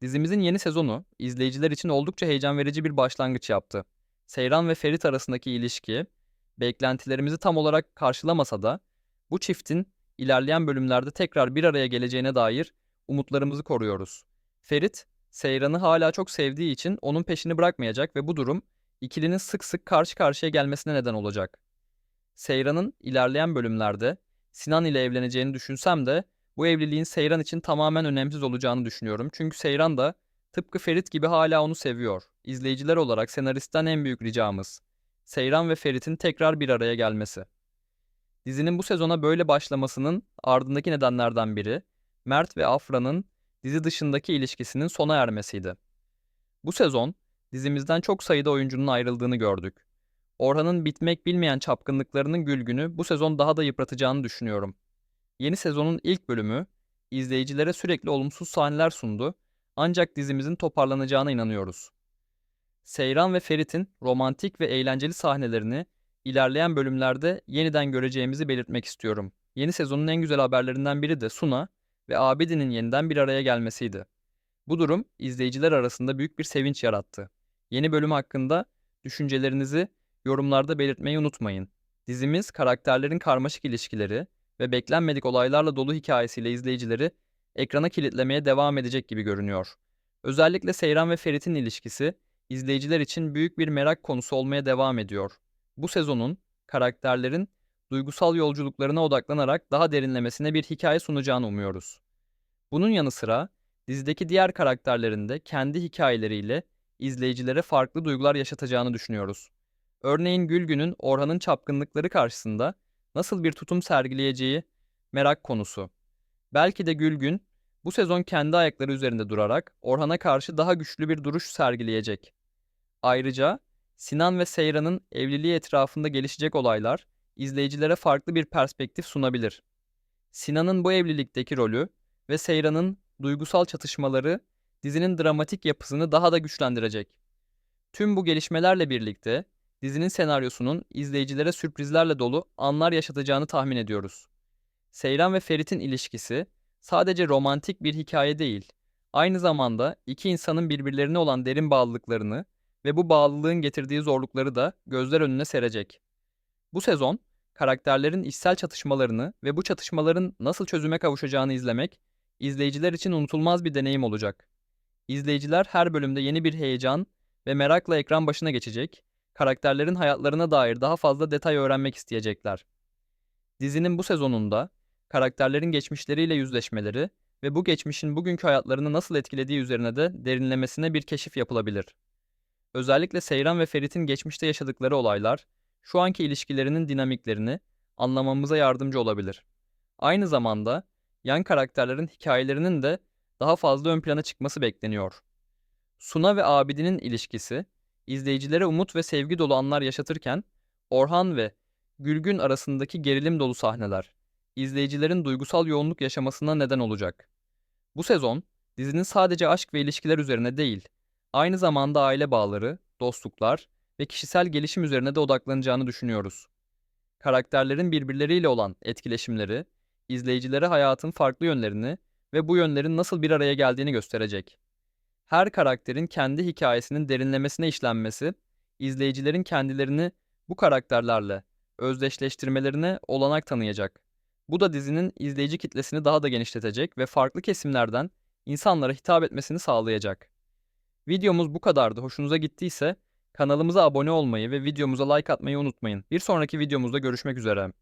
Dizimizin yeni sezonu izleyiciler için oldukça heyecan verici bir başlangıç yaptı. Seyran ve Ferit arasındaki ilişki beklentilerimizi tam olarak karşılamasa da bu çiftin ilerleyen bölümlerde tekrar bir araya geleceğine dair umutlarımızı koruyoruz. Ferit, Seyran'ı hala çok sevdiği için onun peşini bırakmayacak ve bu durum ikilinin sık sık karşı karşıya gelmesine neden olacak. Seyran'ın ilerleyen bölümlerde Sinan ile evleneceğini düşünsem de bu evliliğin Seyran için tamamen önemsiz olacağını düşünüyorum. Çünkü Seyran da tıpkı Ferit gibi hala onu seviyor. İzleyiciler olarak senaristten en büyük ricamız Seyran ve Ferit'in tekrar bir araya gelmesi. Dizinin bu sezona böyle başlamasının ardındaki nedenlerden biri Mert ve Afra'nın dizi dışındaki ilişkisinin sona ermesiydi. Bu sezon dizimizden çok sayıda oyuncunun ayrıldığını gördük. Orhan'ın bitmek bilmeyen çapkınlıklarının gülgünü bu sezon daha da yıpratacağını düşünüyorum. Yeni sezonun ilk bölümü izleyicilere sürekli olumsuz sahneler sundu ancak dizimizin toparlanacağına inanıyoruz. Seyran ve Ferit'in romantik ve eğlenceli sahnelerini ilerleyen bölümlerde yeniden göreceğimizi belirtmek istiyorum. Yeni sezonun en güzel haberlerinden biri de Suna ve Abidin'in yeniden bir araya gelmesiydi. Bu durum izleyiciler arasında büyük bir sevinç yarattı. Yeni bölüm hakkında düşüncelerinizi yorumlarda belirtmeyi unutmayın. Dizimiz karakterlerin karmaşık ilişkileri ve beklenmedik olaylarla dolu hikayesiyle izleyicileri ekrana kilitlemeye devam edecek gibi görünüyor. Özellikle Seyran ve Ferit'in ilişkisi izleyiciler için büyük bir merak konusu olmaya devam ediyor. Bu sezonun karakterlerin duygusal yolculuklarına odaklanarak daha derinlemesine bir hikaye sunacağını umuyoruz. Bunun yanı sıra dizideki diğer karakterlerin de kendi hikayeleriyle izleyicilere farklı duygular yaşatacağını düşünüyoruz. Örneğin Gülgün'ün Orhan'ın çapkınlıkları karşısında nasıl bir tutum sergileyeceği merak konusu. Belki de Gülgün bu sezon kendi ayakları üzerinde durarak Orhan'a karşı daha güçlü bir duruş sergileyecek. Ayrıca Sinan ve Seyran'ın evliliği etrafında gelişecek olaylar izleyicilere farklı bir perspektif sunabilir. Sinan'ın bu evlilikteki rolü ve Seyran'ın duygusal çatışmaları dizinin dramatik yapısını daha da güçlendirecek. Tüm bu gelişmelerle birlikte dizinin senaryosunun izleyicilere sürprizlerle dolu anlar yaşatacağını tahmin ediyoruz. Seyran ve Ferit'in ilişkisi sadece romantik bir hikaye değil, aynı zamanda iki insanın birbirlerine olan derin bağlılıklarını ve bu bağlılığın getirdiği zorlukları da gözler önüne serecek. Bu sezon karakterlerin içsel çatışmalarını ve bu çatışmaların nasıl çözüme kavuşacağını izlemek izleyiciler için unutulmaz bir deneyim olacak. İzleyiciler her bölümde yeni bir heyecan ve merakla ekran başına geçecek, karakterlerin hayatlarına dair daha fazla detay öğrenmek isteyecekler. Dizinin bu sezonunda karakterlerin geçmişleriyle yüzleşmeleri ve bu geçmişin bugünkü hayatlarını nasıl etkilediği üzerine de derinlemesine bir keşif yapılabilir. Özellikle Seyran ve Ferit'in geçmişte yaşadıkları olaylar, şu anki ilişkilerinin dinamiklerini anlamamıza yardımcı olabilir. Aynı zamanda yan karakterlerin hikayelerinin de daha fazla ön plana çıkması bekleniyor. Suna ve Abidin'in ilişkisi, izleyicilere umut ve sevgi dolu anlar yaşatırken, Orhan ve Gülgün arasındaki gerilim dolu sahneler, izleyicilerin duygusal yoğunluk yaşamasına neden olacak. Bu sezon, dizinin sadece aşk ve ilişkiler üzerine değil, aynı zamanda aile bağları, dostluklar ve kişisel gelişim üzerine de odaklanacağını düşünüyoruz. Karakterlerin birbirleriyle olan etkileşimleri, izleyicilere hayatın farklı yönlerini ve bu yönlerin nasıl bir araya geldiğini gösterecek. Her karakterin kendi hikayesinin derinlemesine işlenmesi, izleyicilerin kendilerini bu karakterlerle özdeşleştirmelerine olanak tanıyacak. Bu da dizinin izleyici kitlesini daha da genişletecek ve farklı kesimlerden insanlara hitap etmesini sağlayacak. Videomuz bu kadardı. Hoşunuza gittiyse kanalımıza abone olmayı ve videomuza like atmayı unutmayın. Bir sonraki videomuzda görüşmek üzere.